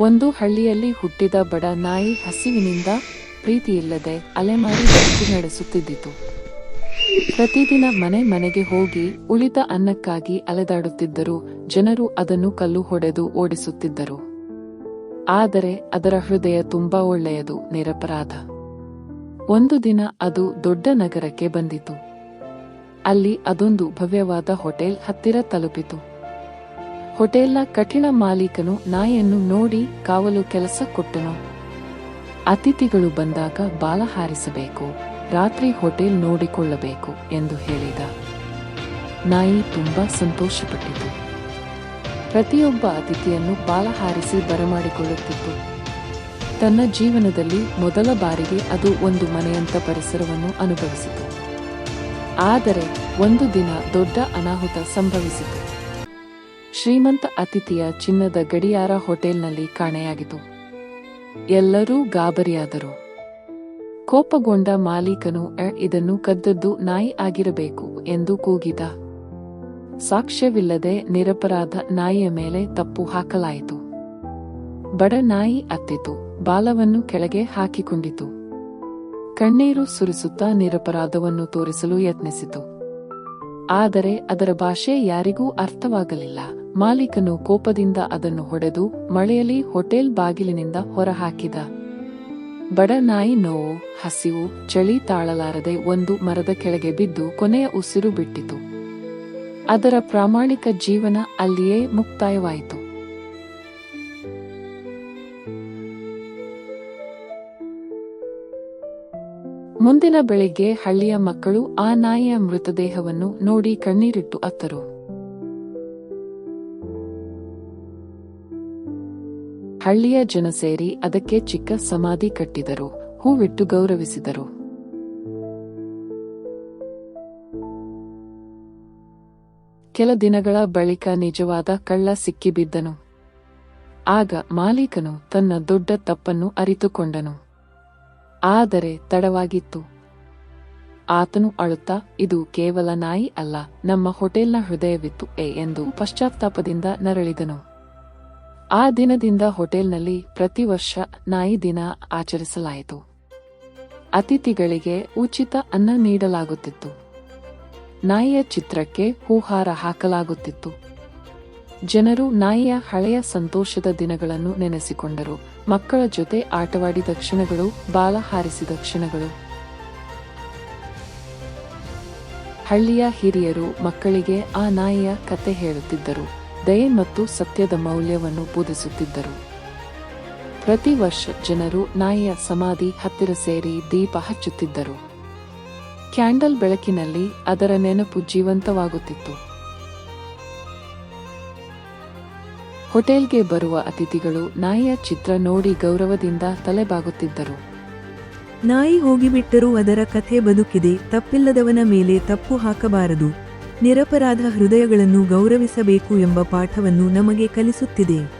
ಒಂದು ಹಳ್ಳಿಯಲ್ಲಿ ಹುಟ್ಟಿದ ಬಡ ನಾಯಿ ಹಸಿವಿನಿಂದ ಪ್ರೀತಿಯಿಲ್ಲದೆ ಅಲೆಮಾರಿ ಬದುಕು ನಡೆಸುತ್ತಿದ್ದಿತು. ಪ್ರತಿದಿನ ಮನೆ ಮನೆಗೆ ಹೋಗಿ ಉಳಿದ ಅನ್ನಕ್ಕಾಗಿ ಅಲೆದಾಡುತ್ತಿದ್ದರು. ಜನರು ಅದನ್ನು ಕಲ್ಲು ಹೊಡೆದು ಓಡಿಸುತ್ತಿದ್ದರು. ಆದರೆ ಅದರ ಹೃದಯ ತುಂಬಾ ಒಳ್ಳೆಯದು, ನಿರಪರಾಧ. ಒಂದು ದಿನ ಅದು ದೊಡ್ಡ ನಗರಕ್ಕೆ ಬಂದಿತು. ಅಲ್ಲಿ ಅದೊಂದು ಭವ್ಯವಾದ ಹೋಟೆಲ್ ಹತ್ತಿರ ತಲುಪಿತು. ಹೋಟೆಲ್ನ ಕಠಿಣ ಮಾಲೀಕನು ನಾಯಿಯನ್ನು ನೋಡಿ ಕಾವಲು ಕೆಲಸ ಕೊಟ್ಟನು. ಅತಿಥಿಗಳು ಬಂದಾಗ ಬಾಲ ಹಾರಿಸಬೇಕು, ರಾತ್ರಿ ಹೋಟೆಲ್ ನೋಡಿಕೊಳ್ಳಬೇಕು ಎಂದು ಹೇಳಿದ. ನಾಯಿ ತುಂಬಾ ಸಂತೋಷಪಟ್ಟಿತು. ಪ್ರತಿಯೊಬ್ಬ ಅತಿಥಿಯನ್ನು ಬಾಲ ಹಾರಿಸಿ ಬರಮಾಡಿಕೊಳ್ಳುತ್ತಿತ್ತು. ತನ್ನ ಜೀವನದಲ್ಲಿ ಮೊದಲ ಬಾರಿಗೆ ಅದು ಒಂದು ಮನೆಯಂತ ಪರಿಸರವನ್ನು ಅನುಭವಿಸಿತು. ಆದರೆ ಒಂದು ದಿನ ದೊಡ್ಡ ಅನಾಹುತ ಸಂಭವಿಸಿತು. ಶ್ರೀಮಂತ ಅತಿಥಿಯ ಚಿನ್ನದ ಗಡಿಯಾರ ಹೋಟೆಲ್ನಲ್ಲಿ ಕಾಣೆಯಾಗಿತು. ಎಲ್ಲರೂ ಗಾಬರಿಯಾದರು. ಕೋಪಗೊಂಡ ಮಾಲೀಕನು ಇದನ್ನು ಕದ್ದದ್ದು ನಾಯಿ ಆಗಿರಬೇಕು, ಎಂದು ಕೂಗಿದ. ಸಾಕ್ಷ್ಯವಿಲ್ಲದೆ ನಿರಪರಾಧ ನಾಯಿಯ ಮೇಲೆ ತಪ್ಪು ಹಾಕಲಾಯಿತು. ಬಡ ನಾಯಿ ಅತ್ತಿತು. ಬಾಲವನ್ನು ಕೆಳಗೆ ಹಾಕಿಕೊಂಡಿತು. ಕಣ್ಣೀರು ಸುರಿಸುತ್ತಾ ನಿರಪರಾಧವನ್ನು ತೋರಿಸಲು ಯತ್ನಿಸಿತು. ಆದರೆ ಅದರ ಭಾಷೆ ಯಾರಿಗೂ ಅರ್ಥವಾಗಲಿಲ್ಲ. ಮಾಲೀಕನು ಕೋಪದಿಂದ ಅದನ್ನು ಹೊಡೆದು ಮಳೆಯಲ್ಲಿ ಹೋಟೆಲ್ ಬಾಗಿಲಿನಿಂದ ಹೊರಹಾಕಿದ. ಬಡ ನಾಯಿ ನೋವು, ಹಸಿವು, ಚಳಿ ತಾಳಲಾರದೆ ಒಂದು ಮರದ ಕೆಳಗೆ ಬಿದ್ದು ಕೊನೆಯ ಉಸಿರು ಬಿಟ್ಟಿತು. ಅದರ ಪ್ರಾಮಾಣಿಕ ಜೀವನ ಅಲ್ಲಿಯೇ ಮುಕ್ತಾಯವಾಯಿತು. ಮುಂದಿನ ಬೆಳಿಗ್ಗೆ ಹಳ್ಳಿಯ ಮಕ್ಕಳು ಆ ನಾಯಿಯ ಮೃತದೇಹವನ್ನು ನೋಡಿ ಕಣ್ಣೀರಿಟ್ಟು ಅತ್ತರು. ಹಳ್ಳಿಯ ಜನ ಸೇರಿ ಅದಕ್ಕೆ ಚಿಕ್ಕ ಸಮಾಧಿ ಕಟ್ಟಿದರು. ಹೂವಿಟ್ಟು ಗೌರವಿಸಿದರು. ಕೆಲ ದಿನಗಳ ಬಳಿಕ ನಿಜವಾದ ಕಳ್ಳ ಸಿಕ್ಕಿಬಿದ್ದನು. ಆಗ ಮಾಲೀಕನು ತನ್ನ ದೊಡ್ಡ ತಪ್ಪನ್ನು ಅರಿತುಕೊಂಡನು. ಆದರೆ ತಡವಾಗಿತ್ತು. ಆತನು ಅಳುತ್ತಾ, ಇದು ಕೇವಲ ನಾಯಿ ಅಲ್ಲ, ನಮ್ಮ ಹೋಟೆಲ್ನ ಹೃದಯವಿತ್ತು ಎ ಎಂದು ಪಶ್ಚಾತ್ತಾಪದಿಂದ ನರಳಿದನು. ಆ ದಿನದಿಂದ ಹೋಟೆಲ್ನಲ್ಲಿ ಪ್ರತಿ ವರ್ಷ ನಾಯಿ ದಿನ ಆಚರಿಸಲಾಯಿತು. ಅತಿಥಿಗಳಿಗೆ ಉಚಿತ ಅನ್ನ ನೀಡಲಾಗುತ್ತಿತ್ತು. ನಾಯಿಯ ಚಿತ್ರಕ್ಕೆ ಹೂಹಾರ ಹಾಕಲಾಗುತ್ತಿತ್ತು. ಜನರು ನಾಯಿಯ ಹಳೆಯ ಸಂತೋಷದ ದಿನಗಳನ್ನು ನೆನೆಸಿಕೊಂಡರು. ಮಕ್ಕಳ ಜೊತೆ ಆಟವಾಡಿದ ಕ್ಷಣಗಳು, ಬಾಲ ಹಾರಿಸಿದ ಕ್ಷಣಗಳು. ಹಳ್ಳಿಯ ಹಿರಿಯರು ಮಕ್ಕಳಿಗೆ ಆ ನಾಯಿಯ ಕತೆ ಹೇಳುತ್ತಿದ್ದರು. ದಯೆ ಮತ್ತು ಸತ್ಯದ ಮೌಲ್ಯವನ್ನು ಬೋಧಿಸುತ್ತಿದ್ದರು. ಪ್ರತಿ ವರ್ಷ ಜನರು ನಾಯಿಯ ಸಮಾಧಿ ಹತ್ತಿರ ಸೇರಿ ದೀಪ ಹಚ್ಚುತ್ತಿದ್ದರು. ಕ್ಯಾಂಡಲ್ ಬೆಳಕಿನಲ್ಲಿ ಅದರ ನೆನಪು ಜೀವಂತವಾಗುತ್ತಿತ್ತು. ಹೋಟೆಲ್ಗೆ ಬರುವ ಅತಿಥಿಗಳು ನಾಯಿಯ ಚಿತ್ರ ನೋಡಿ ಗೌರವದಿಂದ ತಲೆಬಾಗುತ್ತಿದ್ದರು. ನಾಯಿ ಹೋಗಿಬಿಟ್ಟರೂ ಅದರ ಕಥೆ ಬದುಕಿದೆ, ತಪ್ಪಿಲ್ಲದವನ ಮೇಲೆ ತಪ್ಪು ಹಾಕಬಾರದು. ನಿರಪರಾಧ ಹೃದಯಗಳನ್ನು ಗೌರವಿಸಬೇಕು ಎಂಬ ಪಾಠವನ್ನು ನಮಗೆ ಕಲಿಸುತ್ತಿದೆ.